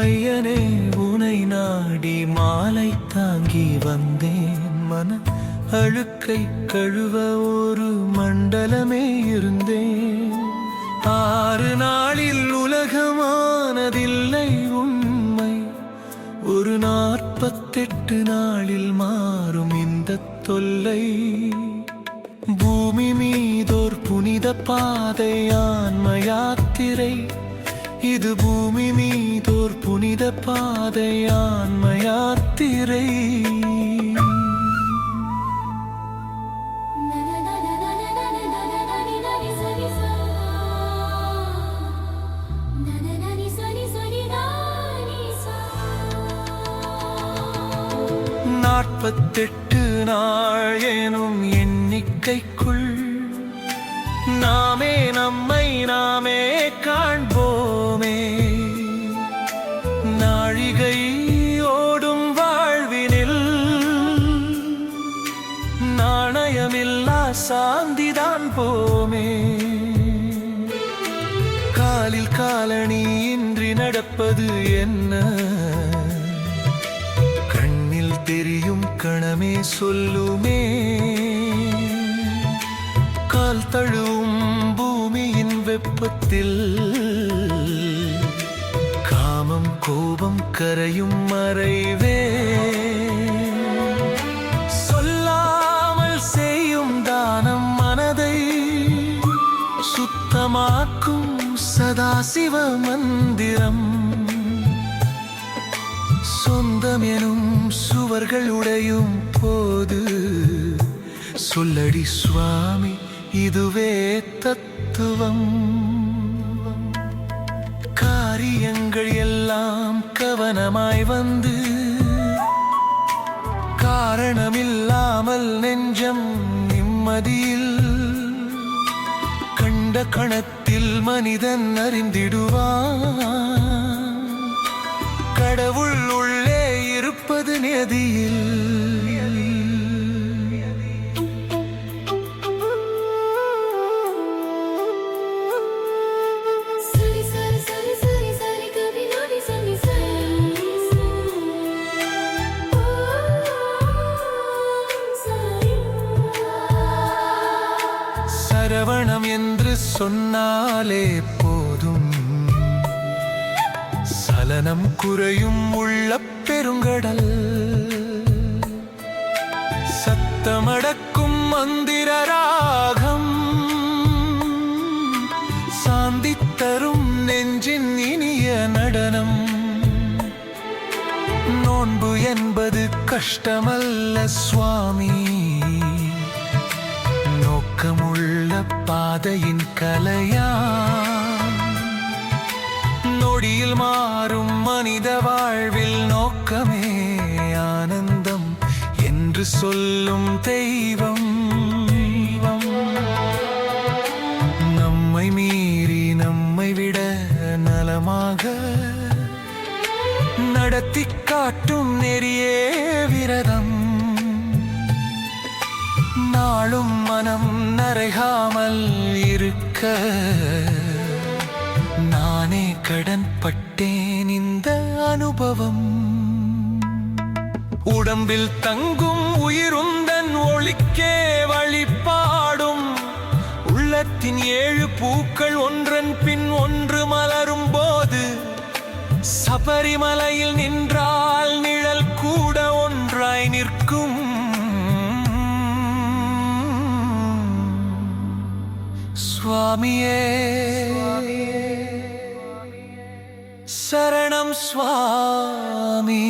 ஐயனே உனை நாடி மாலை தாங்கி வந்தேன். மன அழுக்கை கழுவ ஒரு மண்டலமே இருந்தேன். ஆறு நாளில் உலகமானதில்லை உண்மை. ஒரு நாற்பத்தெட்டு நாளில் மாறும் இந்த தொல்லை. பூமி மீதோர் புனித பாதை ஆன்ம யாத்திரை இது பூமி மீதோர் புனித பாதை ஆன்ம யாத்திரை நாற்பத்தெட்டு நாள் எனும் எண்ணிக்கைக்குள் நாமே நம்மை நாமே காண்போமே. நாழிகை ஓடும் வாழ்வினில் நாணயமில்லா சாந்திதான் போமே. காலில் காலணி இன்றி நடப்பது என்ன? கண்ணில் தெரியும் கணமே சொல்லுமே. கால் தழுவும் பூமியின் வெப்பத்தில் காமம் கோபம் கரையும் மறைவே. சொல்லாமல் செய்யும் தானம் மனதை சுத்தமாக்கும் சதாசிவ மந்திரம். சொந்தம் எனும் சுவர்கள் உடையும் போது சொல்லடி சுவாமி இதுவே தத்துவம். காரியங்கள் எல்லாம் கவனமாய் வந்து காரணமில்லாமல் நெஞ்சம் நிம்மதியில் கண்ட கணத்தில் மனிதன் அறிந்திடுவான். கடவுள் உள்ளே இருப்பது நதியில் சிரவணம் என்று சொன்னாலே போதும். சலனம் குறையும் உள்ள பெருங்கடல். சத்தமடக்கும் மந்திர ராகம். சாந்தி தரும் நெஞ்சின் இனிய நடனம். நோன்பு என்பது கஷ்டமல்ல சுவாமி. பாதையின் கலையா நொடியில் மாறும் மனித வாழ்வில் நோக்கமே ஆனந்தம் என்று சொல்லும் தெய்வம். நம்மை மீறி நம்மை விட நலமாக நடத்தி காட்டும் நெறியே விரதம். நாளும் மனம் நரைகாமல் நானே கடன் பட்டேன் இந்த அனுபவம். உடம்பில் தங்கும் உயிருந்தன் ஒளிக்கே வழிபாடும். உள்ளத்தின் ஏழு பூக்கள் ஒன்றன் பின் ஒன்று மலரும் போது சபரிமலையில் நின்றார். സ്വാമിയേ ശരണം സ്വാമി.